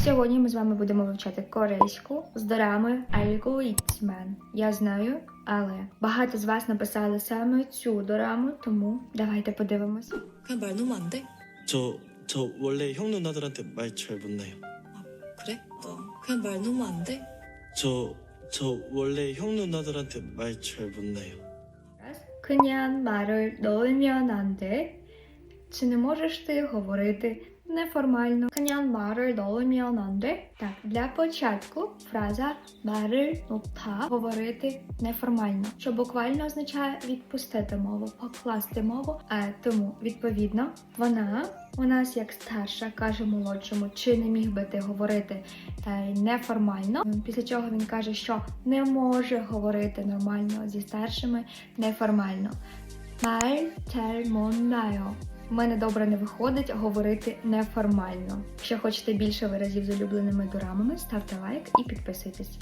Сьогодні ми з вами будемо вивчати корейську з дорамою Algorithmen. Я знаю, але багато з вас написали саме цю дораму, тому давайте подивимось. 그냥 말 놓으면 안 돼? 저, 저 원래 형 누나들한테 말 잘 못 나요. 그래? 너 그냥 말 놓으면 안 돼? 저, 저 원래 형 누나들한테 말 잘 못 나요. 그냥 말을 넣으면 안 돼. Чи не можеш ти говорити неформально? 그냥 말을 넣으면 안 돼. Так, для початку фраза 말을 놓다 говорити неформально, що буквально означає відпустити мову, покласти мову. А тому, відповідно, вона у нас як старша каже молодшому, чи не міг би ти говорити та й неформально. Після чого він каже, що не може говорити нормально зі старшими неформально. 말 잘 못나요. У мене добре не виходить говорити неформально. Якщо хочете більше виразів з улюбленими дурамами, ставте лайк і підписуйтесь.